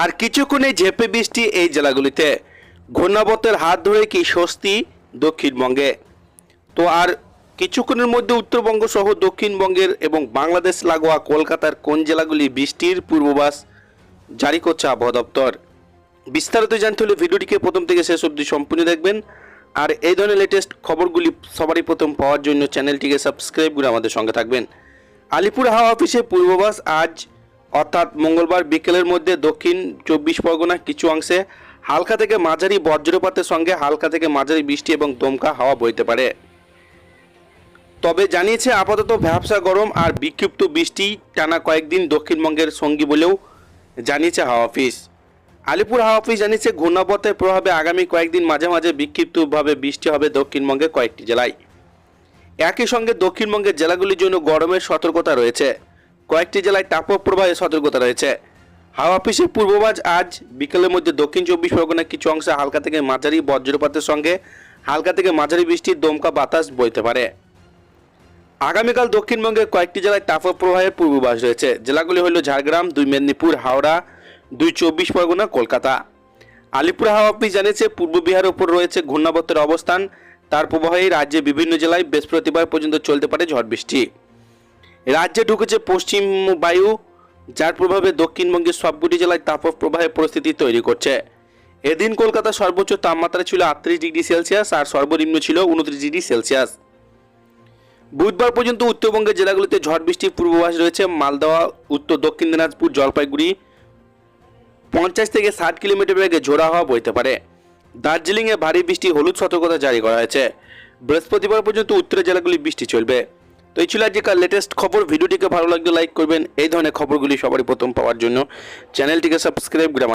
আর কিছুক্ষণে ঝেপে বৃষ্টি এই জেলাগুলিতে। ঘূর্ণাবতের হাত ধরে কি স্বস্তি? দক্ষিণবঙ্গে। তো আর কিছুক্ষণের মধ্যে উত্তরবঙ্গ সহ দক্ষিণবঙ্গের এবং বাংলাদেশ, লাগোয়া, কলকাতার কোন জেলাগুলি বৃষ্টির পূর্বাভাস জারি করছে আবহাওয়া দপ্তর? বিস্তারিত জানতে হলে ভিডিওটিকে প্রথম থেকে শেষ অবধি সম্পূর্ণ দেখবেন। আর এই ধরনের লেটেস্ট খবরগুলি সবারই প্রথম পাওয়ার জন্য চ্যানেলটিকে সাবস্ক্রাইব করে আমাদের সঙ্গে থাকবেন। আলিপুর হাওয়া অফিসে পূর্বাভাস, আজ অর্থাৎ মঙ্গলবার বিকেলের মধ্যে দক্ষিণ চব্বিশ পরগনা কিছু অংশে হালকা থেকে মাঝারি বজ্রপাতের সঙ্গে হালকা থেকে মাঝারি বৃষ্টি এবং দমকা হাওয়া বইতে পারে। তবে জানিয়েছে আপাতত ভ্যাবসা গরম আর বিক্ষিপ্ত বৃষ্টি টানা কয়েকদিন দক্ষিণবঙ্গের সঙ্গী বলেও জানিয়েছে হাওয়া অফিস। আলিপুর হাওয়া অফিস জানিয়েছে ঘূর্ণাবতের প্রভাবে আগামী কয়েকদিন মাঝে মাঝে বিক্ষিপ্তভাবে বৃষ্টি হবে দক্ষিণবঙ্গের কয়েকটি জেলায়। একই সঙ্গে দক্ষিণবঙ্গের জেলাগুলির জন্য গরমের সতর্কতা রয়েছে। কয়েকটি জেলায় তাপপ্রবাহের সতর্কতা রয়েছে। হাওয়া অফিসের পূর্বাভাস আজ বিকেলের মধ্যে দক্ষিণ চব্বিশ পরগনার কিছু অংশে হালকা থেকে মাঝারি বজ্রপাতের সঙ্গে হালকা থেকে মাঝারি বৃষ্টির দমকা বাতাস বইতে পারে। আগামীকাল দক্ষিণবঙ্গের কয়েকটি জেলায় তাপপ্রবাহের পূর্বাভাস রয়েছে। জেলাগুলি হল ঝাড়গ্রাম, দুই মেদিনীপুর, হাওড়া, দুই চব্বিশ পরগনা, কলকাতা। আলিপুর হাওয়া অফিস জানিয়েছে, পূর্ব বিহারের উপর রয়েছে ঘূর্ণাবর্তের অবস্থান। তার প্রবাহে রাজ্যে বিভিন্ন জেলায় বৃহস্পতিবার পর্যন্ত চলতে পারে ঝড় বৃষ্টি। রাজ্যে ঢুকেছে পশ্চিম বায়ু, যার প্রভাবে দক্ষিণবঙ্গের সবগুলি জেলায় তাপ তাপপ্রবাহের পরিস্থিতি তৈরি করছে। এদিন কলকাতার সর্বোচ্চ তাপমাত্রা ছিল আটত্রিশ ডিগ্রি সেলসিয়াস আর সর্বনিম্ন ছিল উনত্রিশ ডিগ্রি সেলসিয়াস। বুধবার পর্যন্ত উত্তরবঙ্গের জেলাগুলিতে ঝড় বৃষ্টির পূর্বাভাস রয়েছে। মালদহ, উত্তর দক্ষিণ দিনাজপুর, জলপাইগুড়ি পঞ্চাশ থেকে ষাট কিলোমিটার বেগে ঝোড়া হওয়া বইতে পারে। দার্জিলিংয়ে ভারী বৃষ্টি হলুদ সতর্কতা জারি করা হয়েছে। বৃহস্পতিবার পর্যন্ত উত্তরের জেলাগুলি বৃষ্টি চলবে। তো এই ছিল আজকের লেটেস্ট খবর। ভিডিওটিকে ভালো লাগলে লাইক করবেন। এই ধরনের খবরগুলি সবারই প্রথম পাওয়ার জন্য। চ্যানেলটিকে সাবস্ক্রাইব